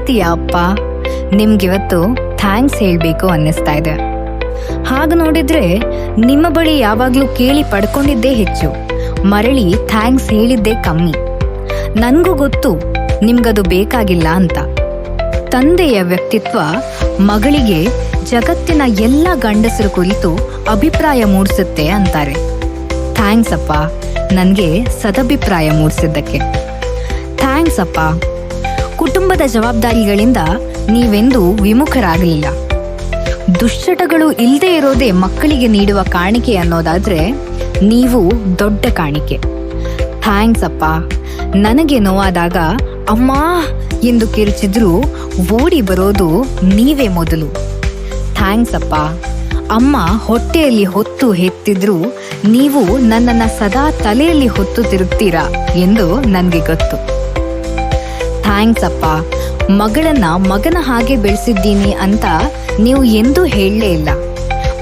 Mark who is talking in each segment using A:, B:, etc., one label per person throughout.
A: ಪ್ರೀತಿಯ ಅಪ್ಪ, ನಿಮ್ಗಿವತ್ತು ಥ್ಯಾಂಕ್ಸ್ ಹೇಳಬೇಕು ಅನ್ನಿಸ್ತಾ ಇದೆ. ಹಾಗೆ ನೋಡಿದ್ರೆ ನಿಮ್ಮ ಬಳಿ ಯಾವಾಗಲೂ ಕೇಳಿ ಪಡ್ಕೊಂಡಿದ್ದೇ ಹೆಚ್ಚು. ಮರಳಿ ಥ್ಯಾಂಕ್ಸ್ ಹೇಳಿದ್ದೇ ಕಮ್ಮಿ. ನನಗೂ ಗೊತ್ತು ನಿಮ್ಗದು ಬೇಕಾಗಿಲ್ಲ ಅಂತ. ತಂದೆಯ ವ್ಯಕ್ತಿತ್ವ ಮಗಳಿಗೆ ಜಗತ್ತಿನ ಎಲ್ಲ ಗಂಡಸರು ಕುರಿತು ಅಭಿಪ್ರಾಯ ಮೂಡಿಸುತ್ತೆ ಅಂತಾರೆ. ಥ್ಯಾಂಕ್ಸ್ ಅಪ್ಪ, ನನಗೆ ಸದಭಿಪ್ರಾಯ ಮೂಡಿಸಿದ್ದಕ್ಕೆ. ಥ್ಯಾಂಕ್ಸ್ ಅಪ್ಪ ಕುಟುಂಬದ ಜವಾಬ್ದಾರಿಗಳಿಂದ ನೀವೆಂದು ವಿಮುಖರಾಗಲಿಲ್ಲ. ದುಶ್ಚಟಗಳು ಇಲ್ಲದೆ ಇರೋದೇ ಮಕ್ಕಳಿಗೆ ನೀಡುವ ಕಾಣಿಕೆ ಅನ್ನೋದಾದ್ರೆ ನೀವು ದೊಡ್ಡ ಕಾಣಿಕೆ. ಥ್ಯಾಂಕ್ಸ್ ಅಪ್ಪ. ನನಗೆ ನೋವಾದಾಗ ಅಮ್ಮ ಎಂದು ಕಿರುಚಿದ್ರು ಓಡಿ ಬರೋದು ನೀವೇ ಮೊದಲು. ಥ್ಯಾಂಕ್ಸ್ ಅಪ್ಪ. ಅಮ್ಮ ಹೊಟ್ಟೆಯಲ್ಲಿ ಹೊತ್ತು ಹೆತ್ತಿದ್ರು ನೀವು ನನ್ನನ್ನು ಸದಾ ತಲೆಯಲ್ಲಿ ಹೊತ್ತು ತಿರುಗ್ತೀರಾ ಎಂದು ನನಗೆ ಗೊತ್ತು. ಥ್ಯಾಂಕ್ಸ್ ಅಪ್ಪ ಮಗಳನ್ನ ಮಗನ ಹಾಗೆ ಬೆಳೆಸಿದ್ದೀನಿ ಅಂತ ನೀವು ಎಂದೂ ಹೇಳಲೇ ಇಲ್ಲ.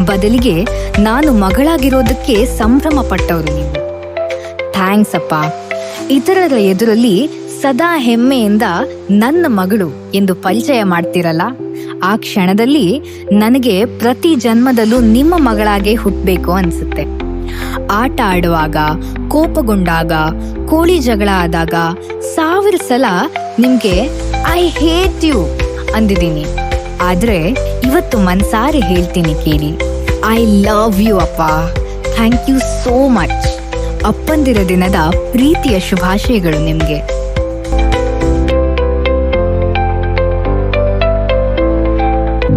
A: ಬದಲಿಗೆ ನಾನು ಮಗಳಾಗಿರೋದಕ್ಕೆ ಸಂಭ್ರಮ ಪಟ್ಟವರು ನೀವು. ಥ್ಯಾಂಕ್ಸ್ ಅಪ್ಪ ಇತರರ ಎದುರಲ್ಲಿ ಸದಾ ಹೆಮ್ಮೆಯಿಂದ ನನ್ನ ಮಗಳು ಎಂದು ಪರಿಚಯ ಮಾಡ್ತಿರಲ್ಲ? ಆ ಕ್ಷಣದಲ್ಲಿ ನನಗೆ ಪ್ರತಿ ಜನ್ಮದಲ್ಲೂ ನಿಮ್ಮ ಮಗಳಾಗೆ ಹುಟ್ಟಬೇಕು ಅನಿಸುತ್ತೆ. ಆಟ ಆಡುವಾಗ, ಕೋಪಗೊಂಡಾಗ, ಕೋಳಿ ಜಗಳ ಆದಾಗ ಸಾವಿರ ಸಲ ನಿಮ್ಗೆ ಐ ಹೇಟ್ ಯು ಅಂದಿದ್ದೀನಿ. ಆದ್ರೆ ಇವತ್ತು ಮನ್ಸಾರೆ ಹೇಳ್ತೀನಿ ಕೇಳಿ. ಐ ಲವ್ ಯು ಅಪ್ಪ. ಥ್ಯಾಂಕ್ ಯು ಸೋ ಮಚ್ ಅಪ್ಪಂದಿರ ದಿನದ ಪ್ರೀತಿಯ ಶುಭಾಶಯಗಳು ನಿಮ್ಗೆ.